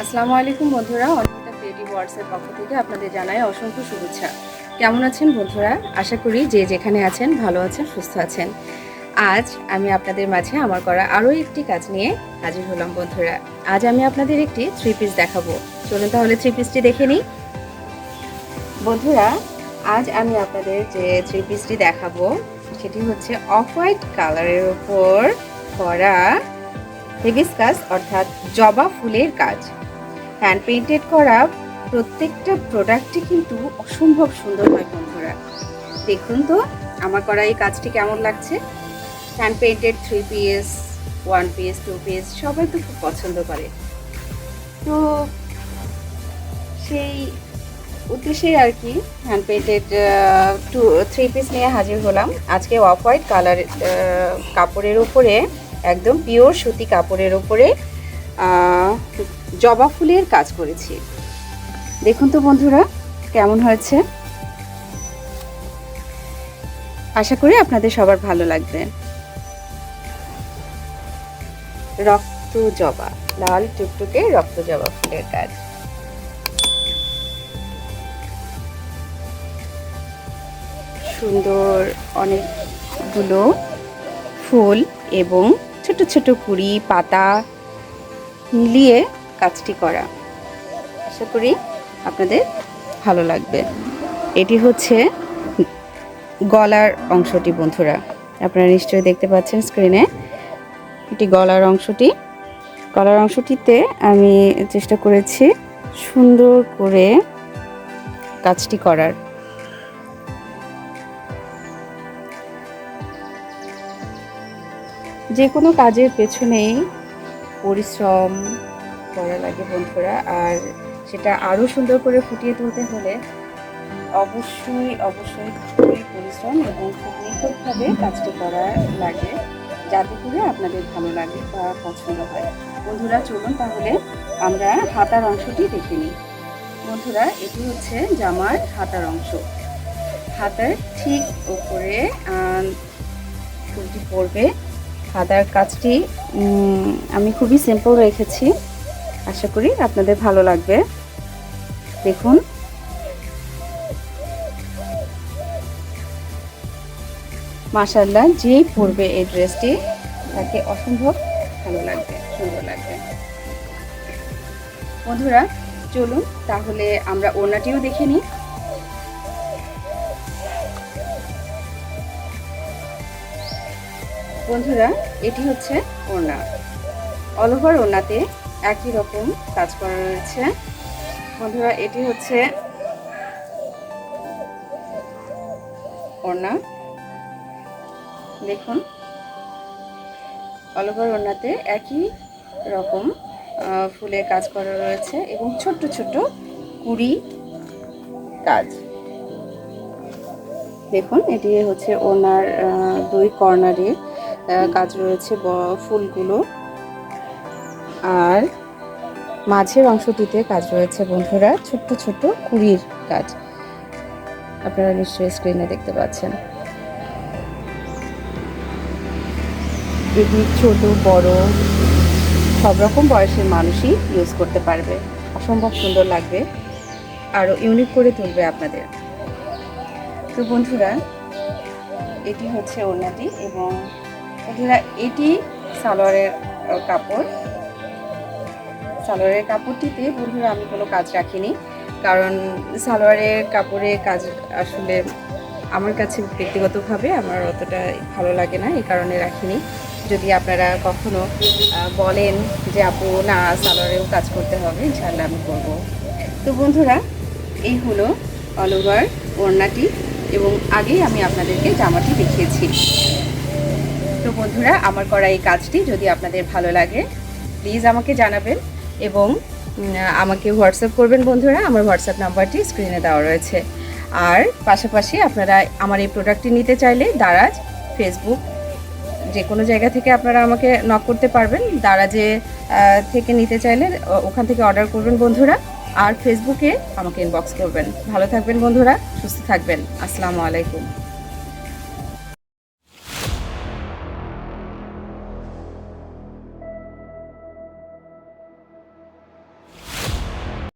আসসালামু আলাইকুম বন্ধুরা, অনিতা ক্রিয়েটিভ ওয়ার্ডসের পক্ষ থেকে আপনাদের জানাই অসংখ্য শুভেচ্ছা। কেমন আছেন বন্ধুরা? আশা করি যে যেখানে আছেন, ভালো আছেন, সুস্থ আছেন। আজ আমি আপনাদের মাঝে আমার করা আরও একটি কাজ নিয়ে হাজির হলাম বন্ধুরা। আজ আমি আপনাদের একটি থ্রি পিস দেখাবো। চলুন তাহলে থ্রি পিসটি দেখে নিই। বন্ধুরা, আজ আমি আপনাদের যে থ্রি পিসটি দেখাবো, সেটি হচ্ছে অফ হোয়াইট কালারের ওপর করা হেভিস হেবিসকাস অর্থাৎ জবা ফুলের কাজ। হ্যান্ড পেইন্টেড করা প্রত্যেকটা প্রোডাক্টই কিন্তু অসম্ভব সুন্দর হয় বন্ধুরা। দেখুন তো, আমার করা এই কাজটি কেমন লাগছে? Hand painted three piece one piece two piece সবাই তো খুব পছন্দ করে। তো সেই উদ্দেশ্যেই আর কি hand painted two three piece নিয়ে হাজির হলাম। আজকে অফ হোয়াইট কালার কাপড়ের উপরে, একদম পিওর সুতি কাপড়ের উপরে জবা ফুলের কাজ করেছি। দেখুন তো বন্ধুরা, কেমন হয়েছে? আশা করি আপনাদের সবার ভালো লাগবে। রক্ত জবা, লাল টুকটুকে রক্ত জবা ফুলের কাজ। সুন্দর অনেকগুলো ফুল এবং ছোট ছোট কুড়ি, পাতা মিলিয়ে কাজটি করা। আশা করি আপনাদের ভালো লাগবে। এটি হচ্ছে গলার অংশটি, বন্ধুরা। আপনারা নিশ্চয়ই দেখতে পাচ্ছেন স্ক্রিনে এটি গলার অংশটি। গলার অংশটিতে আমি চেষ্টা করেছি সুন্দর করে কাজটি করার। যে কোনো কাজের পেছনেই পরিশ্রম করা লাগে বন্ধুরা? আর সেটা আরও সুন্দর করে ফুটিয়ে তুলতে হলে অবশ্যই অবশ্যই খুবই পরিশ্রম এবং খুব নিখুঁতভাবে কাজটি করা লাগে যাতে করে আপনাদের ভালো লাগে বা পছন্দ হয়। বন্ধুরা চলুন তাহলে আমরা হাতার অংশটি দেখে নিই। বন্ধুরা এটি হচ্ছে জামার হাতার অংশ। হাতার ঠিক আহ, ফুলটি পড়বে। হাতার কাজটি আমি খুবই সিম্পল রেখেছি। আশা করি আপনাদের ভালো লাগবে। দেখুন। মাশাল্লাহ যেই পরবে এই ড্রেসটি, তাকে অসম্ভব ভালো লাগবে, সুন্দর লাগবে। বন্ধুরা, চলুন, তাহলে আমরা ওড়নাটিও দেখে নিই। বন্ধুরা, এটি হচ্ছে ওড়না। অল ওভার ওড়নাতে একই রকম কাজ করা রয়েছে। বন্ধুরা, এটি হচ্ছে ওড়না। দেখুন অল ওভার ওড়নাতে একই রকম ফুলের কাজ করা রয়েছে এবং ছোট্ট ছোট্ট কুড়ি কাজ। দেখুন, এটি হচ্ছে ওনার দুই কর্নারে কাজ রয়েছে ফুলগুলো। আর মাঝের অংশটিতে কাজ রয়েছে বন্ধুরা, ছোট্ট ছোট্ট কুড়ির কাজ। আপনারা নিশ্চয়ই স্ক্রিনে দেখতে পাচ্ছেন। এটি ছোট, বড়, সব রকম বয়সের মানুষই ইউজ করতে পারবে। অসম্ভব সুন্দর লাগবে আরও ইউনিক করে তুলবে আপনাদের। তো বন্ধুরা, এটি হচ্ছে ওড়নাটি এবং বন্ধুরা, এটি সালোয়ারের কাপড়। সালোয়ারের কাপড়টিতে বন্ধুরা আমি কোনো কাজ রাখিনি। কারণ সালোয়ারের কাপড়ে কাজ আসলে আমার কাছে ব্যক্তিগতভাবে আমার অতটা ভালো লাগে না, এই কারণে রাখিনি। যদি আপনারা কখনো বলেন যে, আপু, না, সালোয়ারেও কাজ করতে হবে ইনশাল্লাহ আমি করব। তো বন্ধুরা, এই হলো অল ওভার ওড়নাটি এবং আগেই আমি আপনাদেরকে জামাটি দেখিয়েছি। তো বন্ধুরা, আমার করা এই কাজটি যদি আপনাদের ভালো লাগে প্লিজ আমাকে জানাবেন। এবং আমাকে হোয়াটসঅ্যাপ করবেন বন্ধুরা, আমার হোয়াটসঅ্যাপ নাম্বারটি স্ক্রিনে দেওয়া রয়েছে। আর পাশাপাশি আপনারা আমার এই প্রোডাক্টটি নিতে চাইলে দারাজ ফেসবুক, যে কোনো জায়গা থেকে আপনারা আমাকে নক করতে পারবেন। দারাজে থেকে নিতে চাইলে ওখান থেকে অর্ডার করবেন বন্ধুরা। আর ফেসবুকে আমাকে ইনবক্স করবেন। ভালো থাকবেন বন্ধুরা, সুস্থ থাকবেন। আসসালামু আলাইকুম।